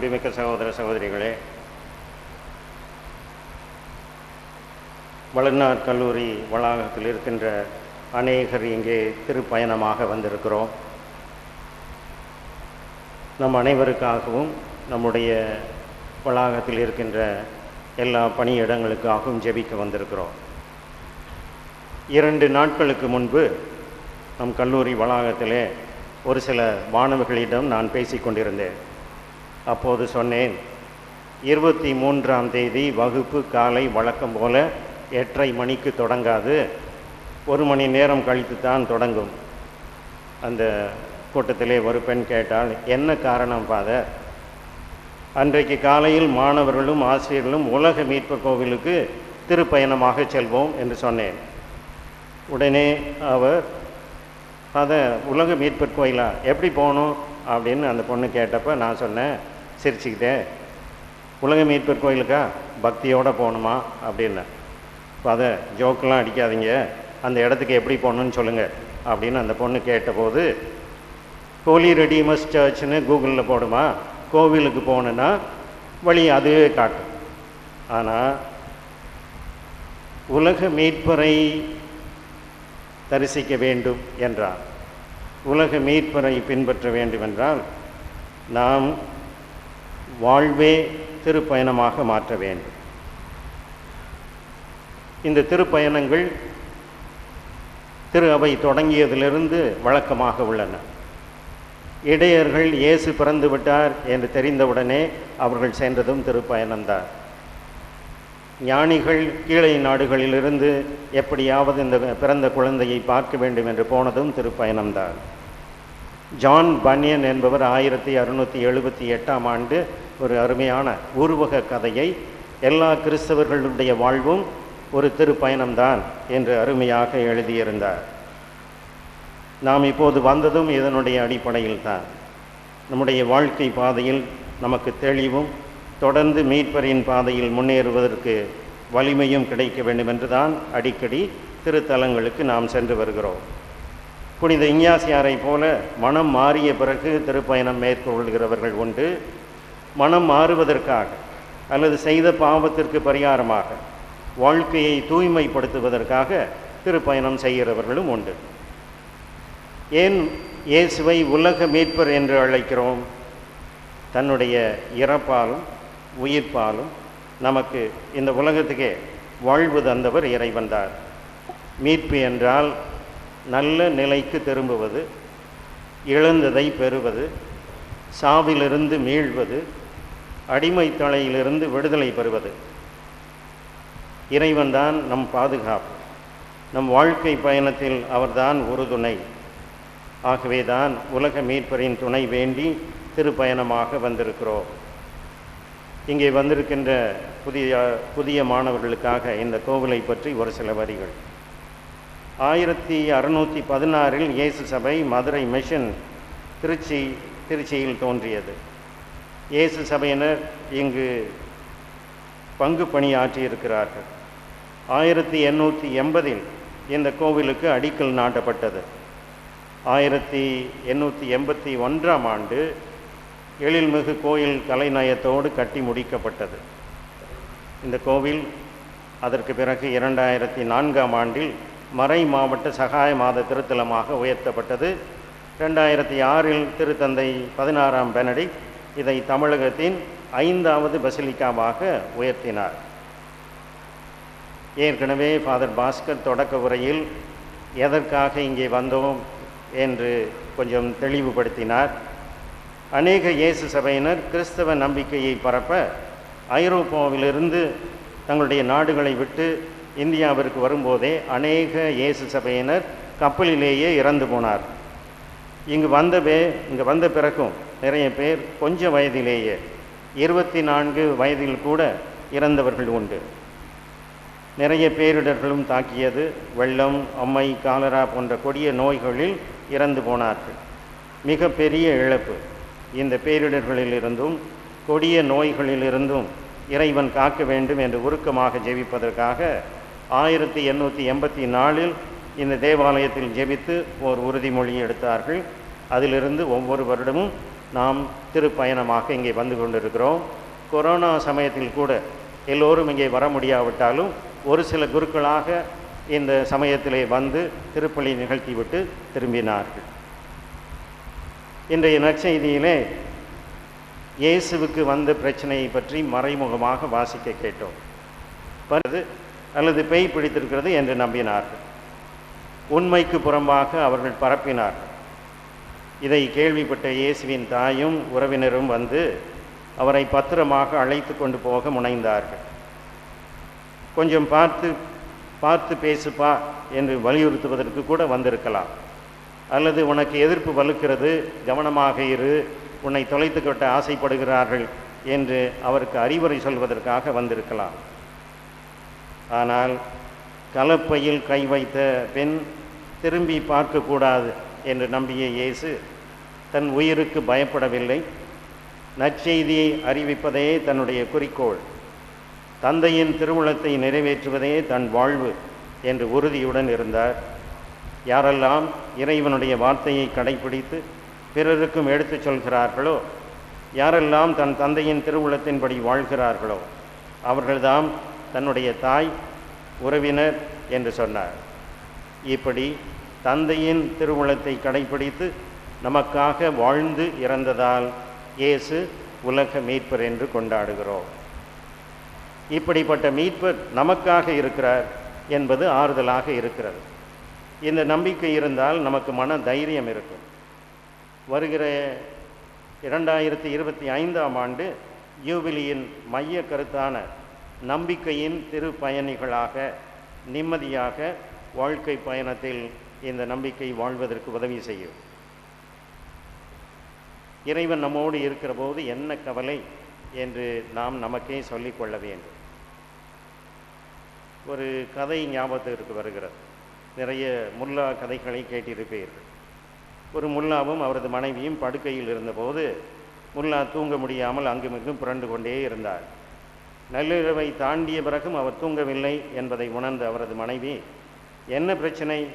கிறிஸ்துவில் அன்புமிக்க சகோதர சகோதரிகளே வளர்நாட் கல்லூரி வளாகத்தில் இருக்கின்ற அநேகர் இங்கே திருப்பயணமாக வந்திருக்கிறோம். நம் அனைவருக்காகவும் நம்முடைய வளாகத்தில் இருக்கின்ற எல்லா பணியிடங்களுக்காகவும் ஜெபிக்க வந்திருக்கிறோம். இரண்டு நாட்களுக்கு முன்பு நம் கல்லூரி வளாகத்திலே ஒரு சில மாணவர்களிடம் நான் பேசிக்கொண்டிருந்தேன். அப்போது சொன்னேன் இருபத்தி மூன்றாம் தேதி வகுப்பு காலை வழக்கம் போல எட்டரை மணிக்கு தொடங்காது. ஒரு மணி நேரம் கழித்து தான் தொடங்கும். அந்த கூட்டத்திலே ஒரு பெண் கேட்டால் என்ன காரணம் ஃபாதர்? அன்றைக்கு காலையில் மாணவர்களும் ஆசிரியர்களும் உலக மீட்பு கோவிலுக்கு திருப்பயணமாக செல்வோம் என்று சொன்னேன். உடனே அவர் அதை உலக மீட்பு கோயிலா? எப்படி போகணும்? அப்படின்னு அந்த பொண்ணு கேட்டப்போ நான் சொன்னேன் சிரிச்சுக்கிட்டே உலக மீட்பர் கோயிலுக்கா? பக்தியோடு போகணுமா? அப்படின்னேன் இப்போ அதை ஜோக்கெலாம் அடிக்காதீங்க. அந்த இடத்துக்கு எப்படி போகணுன்னு சொல்லுங்கள் அப்படின்னு அந்த பொண்ணு கேட்டபோது ஹோலி ரெடிமஸ் சர்ச்னு கூகுளில் போடுமா? கோவிலுக்கு போகணுன்னா வழி அதுவே காட்டும் ஆனால் உலக மீட்பரை தரிசிக்க வேண்டும் என்றார் உலக மீட்பரை பின்பற்ற வேண்டுமென்றால் நாம் வாழ்வே திருப்பயணமாக மாற்ற வேண்டும். இந்த திருப்பயணங்கள் திரு அவை தொடங்கியதிலிருந்து வழக்கமாக உள்ளன. இடையர்கள் இயேசு பிறந்து விட்டார் என்று தெரிந்தவுடனே அவர்கள் சென்றதும் திருப்பயணம்தான். ஞானிகள் கீழே நாடுகளிலிருந்து எப்படியாவது இந்த பிறந்த குழந்தையை பார்க்க வேண்டும் என்று போனதும் திருப்பயணம்தான். ஜான் பன்யன் என்பவர் ஆயிரத்தி அறுநூற்றி எழுபத்தி எட்டாம் ஆண்டு ஒரு அருமையான உருவக கதையை எல்லா கிறிஸ்தவர்களுடைய வாழ்வும் ஒரு திருப்பயணம்தான் என்று அருமையாக எழுதியிருந்தார். நாம் இப்போது வந்ததும் இதனுடைய அடிப்படையில் தான் நம்முடைய வாழ்க்கை பாதையில் நமக்கு தெளிவும் தொடர்ந்து மீட்பரின் பாதையில் முன்னேறுவதற்கு வலிமையும் கிடைக்க வேண்டும் என்று தான் அடிக்கடி திருத்தலங்களுக்கு நாம் சென்று வருகிறோம். புனித இஞ்ஞாசியாரை போல மனம் மாறிய பிறகு திருப்பயணம் மேற்கொள்கிறவர்கள் உண்டு. மனம் மாறுவதற்காக அல்லது செய்த பாவத்திற்கு பரிகாரமாக வாழ்க்கையை தூய்மைப்படுத்துவதற்காக திருப்பயணம் செய்கிறவர்களும் உண்டு. ஏன் இயேசுவை உலக மீட்பர் என்று அழைக்கிறோம்? தன்னுடைய இறப்பாலும் உயிர்ப்பாலும் நமக்கு இந்த உலகத்துக்கே வாழ்வு தந்தவர் இறைவந்தார் மீட்பு என்றால் நல்ல நிலைக்கு திரும்புவது இழந்ததை பெறுவது சாவிலிருந்து மீள்வது அடிமை தலையிலிருந்து விடுதலை பெறுவது. இறைவன்தான் நம் பாதுகாப்பு. நம் வாழ்க்கை பயணத்தில் அவர்தான் உறுதுணை ஆகவே தான் உலக மீட்பரின் துணை வேண்டி திருப்பயணமாக வந்திருக்கிறோம். இங்கே வந்திருக்கின்ற புதிய புதிய மாணவர்களுக்காக இந்த கோவிலை பற்றி ஒரு சில வரிகள். ஆயிரத்தி அறுநூற்றி பதினாறில் இயேசு சபை மதுரை மிஷன் திருச்சி திருச்சியில் தோன்றியது. இயேசு சபையினர் இங்கு பங்கு பணியாற்றியிருக்கிறார்கள். ஆயிரத்தி எண்ணூற்றி எண்பதில் இந்த கோவிலுக்கு அடிக்கல் நாட்டப்பட்டது. ஆயிரத்தி எண்ணூற்றி எண்பத்தி ஒன்றாம் ஆண்டு எழில்மிகு கோயில் கலைநயத்தோடு கட்டி முடிக்கப்பட்டது. இந்த கோவில் அதற்கு பிறகு இரண்டாயிரத்தி நான்காம் ஆண்டில் மறை மாவட்ட சகாய மாத திருத்தலமாக உயர்த்தப்பட்டது. ரெண்டாயிரத்தி ஆறில் திருத்தந்தை பதினாறாம் பெனடிக் இதை தமிழகத்தின் ஐந்தாவது பசிலிக்காவாக உயர்த்தினார். ஏற்கனவே ஃபாதர் பாஸ்கர் தொடக்க உரையில் எதற்காக இங்கே வந்தோம் என்று கொஞ்சம் தெளிவுபடுத்தினார். அநேக இயேசு சபையினர் கிறிஸ்தவ நம்பிக்கையை பரப்ப ஐரோப்பாவிலிருந்து தங்களுடைய நாடுகளை விட்டு இந்தியாவிற்கு வரும்போதே அநேக இயேசு சபையினர் கப்பலிலேயே இறந்து போனார். இங்கு வந்த பே இங்கே வந்த பிறக்கும் நிறைய பேர் கொஞ்ச வயதிலேயே இருபத்தி நான்கு வயதில் கூட இறந்தவர்கள் உண்டு. நிறைய பேரிடர்களும் தாக்கியது வெள்ளம் அம்மை காலரா போன்ற கொடிய நோய்களில் இறந்து போனார்கள். மிக பெரிய இழப்பு. இந்த பேரிடர்களிலிருந்தும் கொடிய நோய்களிலிருந்தும் இறைவன் காக்க வேண்டும் என்று உருக்கமாக ஜெபிப்பதற்காக ஆயிரத்தி எண்ணூற்றி எண்பத்தி நாலில் இந்த தேவாலயத்தில் ஜெபித்து ஓர் உறுதிமொழி எடுத்தார்கள். அதிலிருந்து ஒவ்வொரு வருடமும் நாம் திருப்பயணமாக இங்கே வந்து கொண்டிருக்கிறோம். கொரோனா சமயத்தில் கூட எல்லோரும் இங்கே வர முடியாவிட்டாலும் ஒரு சில குருக்களாக இந்த சமயத்திலே வந்து திருப்பலி நிகழ்த்திவிட்டு திரும்பினார்கள். இன்றைய நற்செய்தியிலே இயேசுவுக்கு வந்த பிரச்சனையை பற்றி மறைமுகமாக வாசிக்க கேட்டோம். வருது அல்லது பேய் பிடித்திருக்கிறது என்று நம்பினார்கள். உண்மைக்கு புறம்பாக அவர்கள் பரப்பினார்கள். இதை கேள்விப்பட்ட இயேசுவின் தாயும் உறவினரும் வந்து அவரை பத்திரமாக அழைத்து கொண்டு போக முனைந்தார்கள். கொஞ்சம் பார்த்து பார்த்து பேசுப்பா என்று வலியுறுத்துவதற்கு கூட வந்திருக்கலாம். அல்லது உனக்கு எதிர்ப்பு வலுக்கிறது கவனமாக இரு உன்னை தொலைத்து கொட்ட ஆசைப்படுகிறார்கள் என்று அவருக்கு அறிவுரை சொல்வதற்காக வந்திருக்கலாம். ஆனால் கலப்பையில் கை வைத்த பெண் திரும்பி பார்க்கக்கூடாது என்று நம்பிய இயேசு தன் உயிருக்கு பயப்படவில்லை. நற்செய்தியை அறிவிப்பதே தன்னுடைய குறிக்கோள். தந்தையின் திருவுளத்தை நிறைவேற்றுவதே தன் வாழ்வு என்று உறுதியுடன் இருந்தார். யாரெல்லாம் இறைவனுடைய வார்த்தையை கடைபிடித்து பிறருக்கும் எடுத்துச் சொல்கிறார்களோ யாரெல்லாம் தன் தந்தையின் திருவுளத்தின்படி வாழ்கிறார்களோ அவர்கள்தாம் தன்னுடைய தாய் உறவினர் என்று சொன்னார். இப்படி தந்தையின் திருவுளத்தை கடைபிடித்து நமக்காக வாழ்ந்து இறந்ததால் இயேசு உலக மீட்பர் என்று கொண்டாடுகிறோம். இப்படிப்பட்ட மீட்பர் நமக்காக இருக்கிறார் என்பது ஆறுதலாக இருக்கிறது. இந்த நம்பிக்கை இருந்தால் நமக்கு மன தைரியம் இருக்கும். வருகிற இரண்டாயிரத்தி இருபத்தி ஐந்தாம் ஆண்டு யூபிலியின் மைய கருத்தான நம்பிக்கையின் திரு பயணிகளாக நிம்மதியாக வாழ்க்கை பயணத்தில் இந்த நம்பிக்கை வாழ்வதற்கு உதவி செய்யும். இறைவன் நம்மோடு இருக்கிற போது என்ன கவலை என்று நாம் நமக்கே சொல்லிக்கொள்ள வேண்டும். ஒரு கதை ஞாபகத்திற்கு வருகிறது. நிறைய முல்லா கதைகளை கேட்டிருப்பீர்கள். ஒரு முல்லாவும் அவரது மனைவியும் படுக்கையில் இருந்தபோது முல்லா தூங்க முடியாமல் அங்குமிங்கும் புரண்டு கொண்டே இருந்தார். நள்ளிரவை தாண்டிய பிறகும் அவர் தூங்கவில்லை என்பதை உணர்ந்த அவரது மனைவி என்ன பிரச்சனை?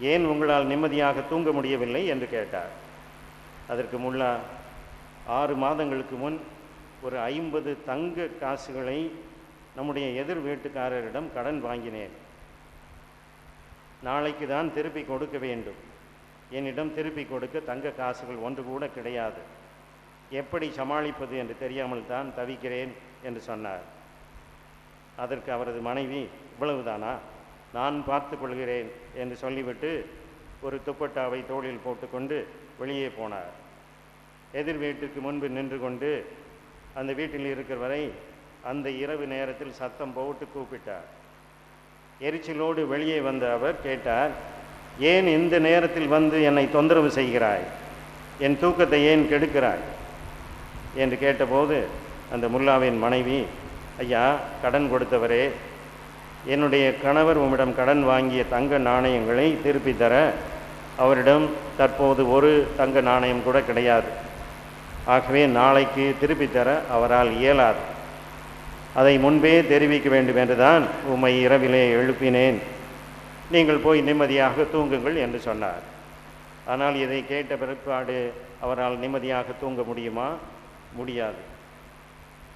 ஏன் உங்களால் நிம்மதியாக தூங்க முடியவில்லை? என்று கேட்டார். அதற்கு முல்லா ஆறு மாதங்களுக்கு முன் ஒரு ஐம்பது தங்க காசுகளை நம்முடைய எதிர் வீட்டுக்காரரிடம் கடன் வாங்கினேன். நாளைக்கு தான் திருப்பி கொடுக்க வேண்டும். என்னிடம் திருப்பி கொடுக்க தங்க காசுகள் ஒன்று கூட கிடையாது. எப்படி சமாளிப்பது என்று தெரியாமல் தான் தவிக்கிறேன் என்று சொன்னார். அதற்கு அவரது மனைவி இவ்வளவுதானா? நான் பார்த்து கொள்கிறேன் என்று சொல்லிவிட்டு ஒரு துப்பட்டாவை தோளில் போட்டுக்கொண்டு வெளியே போனார். எதிர் வீட்டுக்கு முன்பு நின்று கொண்டு அந்த வீட்டில் இருக்கிற வரை அந்த இரவு நேரத்தில் சத்தம் போட்டு கூப்பிட்டார். எரிச்சலோடு வெளியே வந்த அவர் கேட்டார் ஏன் இந்த நேரத்தில் வந்து என்னை தொந்தரவு செய்கிறாய்? என் தூக்கத்தை ஏன் கெடுக்கிறாய்? என்று கேட்டபோது அந்த முல்லாவின் மனைவி ஐயா கடன் கொடுத்தவரே என்னுடைய கணவர் உம்மிடம் கடன் வாங்கிய தங்க நாணயங்களை திருப்பி தர அவரிடம் தற்போது ஒரு தங்க நாணயம் கூட கிடையாது. ஆகவே நாளைக்கு திருப்பி தர அவரால் இயலாது. அதை முன்பே தெரிவிக்க வேண்டும் என்றுதான் உம்மை இரவிலே எழுப்பினேன். நீங்கள் போய் நிம்மதியாக தூங்குங்கள் என்று சொன்னார். ஆனால் இதை கேட்ட பிற்பாடு அவரால் நிம்மதியாக தூங்க முடியுமா? முடியாது.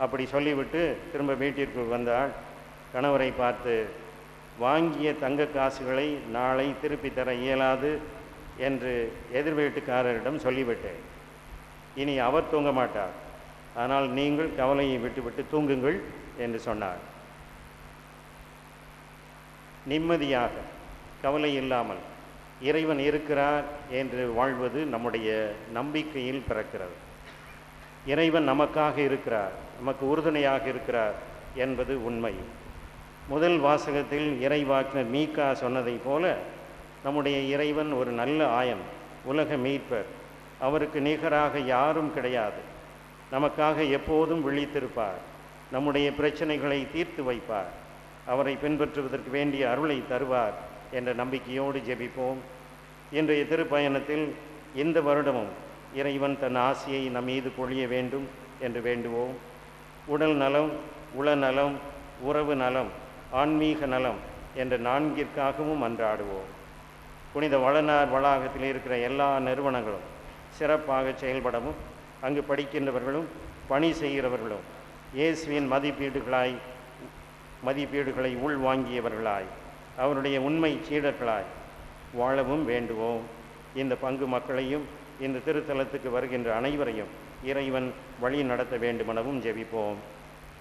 அப்படி சொல்லிவிட்டு திரும்ப வீட்டிற்கு வந்தால் கணவரை பார்த்து வாங்கிய தங்க காசுகளை நாளை திருப்பி தர இயலாது என்று எதிர் வீட்டுக்காரரிடம் சொல்லிவிட்டேன். இனி அவர் தூங்க மாட்டார். ஆனால் நீங்கள் கவலையை விட்டுவிட்டு தூங்குங்கள் என்று சொன்னார். நிம்மதியாக கவலை இல்லாமல் இறைவன் இருக்கிறார் என்று வாழ்வது நம்முடைய நம்பிக்கையில் பிறக்கிறது. இறைவன் நமக்காக இருக்கிறார் நமக்கு உறுதுணையாக இருக்கிறார் என்பது உண்மை. முதல் வாசகத்தில் இறைவாக்கினர் மீகா சொன்னதைப் போல நம்முடைய இறைவன் ஒரு நல்ல ஆயன் உலக மீட்பர். அவருக்கு நிகராக யாரும் கிடையாது. நமக்காக எப்போதும் விழித்திருப்பார். நம்முடைய பிரச்சனைகளை தீர்த்து வைப்பார். அவரை பின்பற்றுவதற்கு வேண்டிய அருளை தருவார் என்ற நம்பிக்கையோடு ஜெபிப்போம். இன்றைய திருப்பயணத்தில் இந்த வருடமும் இறைவன் தன் ஆசையை நம் மீது பொழிய வேண்டும் என்று வேண்டுவோம். உடல் நலம் உள நலம் உறவு நலம் ஆன்மீக நலம் என்ற நான்கிற்காகவும் அன்றாடுவோம். புனித வளனார் வளாகத்தில் இருக்கிற எல்லா நிறுவனங்களும் சிறப்பாக செயல்படவும் அங்கு படிக்கின்றவர்களும் பணி செய்கிறவர்களும் இயேசுவின் மதிப்பீடுகளாய் மதிப்பீடுகளை உள்வாங்கியவர்களாய் அவருடைய உண்மை சீடர்களாய் வாழவும் வேண்டுவோம். இந்த பங்கு மக்களையும் இந்த திருத்தலத்துக்கு வருகின்ற அனைவரையும் இறைவன் வழி நடத்த வேண்டுமெனவும் ஜெபிப்போம்.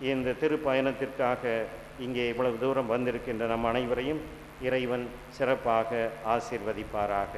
இந்த திருப்பயணத்திற்காக இங்கே இவ்வளவு தூரம் வந்திருக்கின்ற நம் அனைவரையும் இறைவன் சிறப்பாக ஆசீர்வதிப்பாராக.